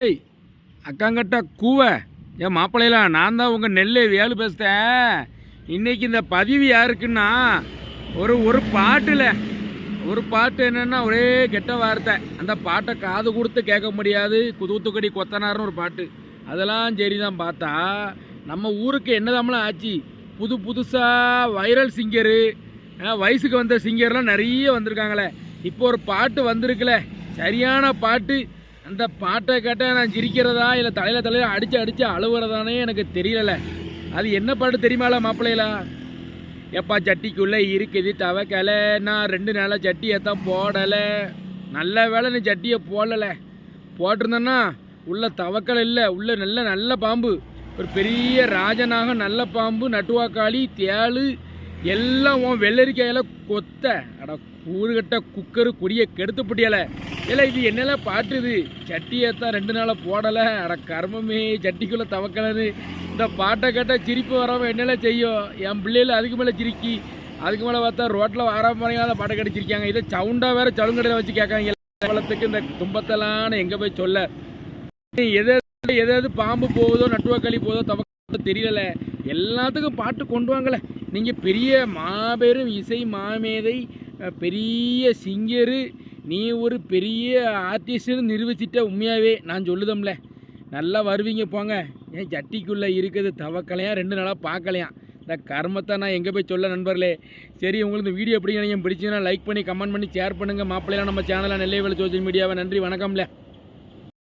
ஏய் அக்காங்கிட்ட கூவ. என் மாப்பிள்ளையில நான் தான் உங்கள் நெல்லை வேலு பேசுகிறேன் இன்னைக்கு இந்த பதிவு யாருக்குன்னா ஒரு ஒரு பாட்டில் ஒரு பாட்டு என்னென்னா ஒரே கெட்ட வார்த்தை. அந்த பாட்டை காது கொடுத்து கேட்க முடியாது. குதூத்துக்கடி கொத்தனார்னு ஒரு பாட்டு. அதெல்லாம் சரிதான் பார்த்தா நம்ம ஊருக்கு என்னதாமலாம் ஆச்சு? புது புதுசாக வைரல் சிங்கரு. வயசுக்கு வந்த சிங்கர்லாம் நிறைய வந்திருக்காங்களே. இப்போ ஒரு பாட்டு வந்திருக்குல. சரியான பாட்டு. அந்த பாட்டை கேட்டால் நான் சிரிக்கிறதா? இல்லை தலையில் தலையில் அடித்து அடித்து அழுவுறதானே எனக்கு தெரியல அது என்ன பாட்டு தெரியுமால மாப்பிள்ளைகளா? எப்பா சட்டிக்குள்ளே இருக்குது தவக்கலை. நான் ரெண்டு நாளாக சட்டியை தான் போடலை. நல்ல வேளை நீ சட்டியை போடலை. போட்டிருந்தேன்னா உள்ள தவக்கலை இல்லை. உள்ள நல்ல நல்ல பாம்பு. ஒரு பெரிய ராஜனாக நல்ல பாம்பு நட்டுவாக்காளி தேளு எல்லாம் உன் வெள்ளரிக்காயில கொத்த. அட கூறுகட்ட குக்கரு கொடியை கெடுத்து புட்டியல. இல்லை இது என்னெல்லாம் பாட்டுது? சட்டியை தான் ரெண்டு நாளாக போடலை. அட கர்மமே சட்டிக்குள்ளே தவக்கலன்னு இந்த பாட்டை கேட்டால் சிரிப்பு வராமல் என்னெல்லாம் செய்யும் என் பிள்ளைகள் அதுக்கு மேலே சிரிக்கி. அதுக்கு மேலே பார்த்தா ரோட்டில் வர மாதிரியாத பாட்டை கடிச்சிருக்காங்க. இதை சவுண்டாக வேற சவுங்கடையில் வச்சு கேட்காங்க வளத்துக்கு இந்த தும்பத்தலான எங்கே போய் சொல்ல. எது எது பாம்பு போகுதோ நட்டுவாக்களி போகுதோ தவக்கோ தெரியல எல்லாத்துக்கும் பாட்டு கொண்டு வாங்கலை. நீங்கள் பெரிய மாபெரும் இசை மாமேதை பெரிய சிங்கரு நீ ஒரு பெரிய ஆர்டிஸ்ட்னு நிரூபிச்சிட்ட உண்மையாகவே நான் சொல்லுதம்ல. நல்லா வருவீங்க போங்க. ஏன் சட்டிக்குள்ளே இருக்கிறது தவக்கலையா? ரெண்டு நாளாக பார்க்கலையா? இந்த கர்மத்தை நான் எங்கே போய் சொல்ல நண்பர்களே? சரி உங்களுக்கு இந்த வீடியோ எப்படி நீங்கள் பிடிச்சுன்னா லைக் பண்ணி கமெண்ட் பண்ணி ஷேர் பண்ணுங்கள் மாப்பிள்ளைலாம் நம்ம சேனலில் நெல்லை வேலை சோசியல் மீடியாவை நன்றி வணக்கம்ல.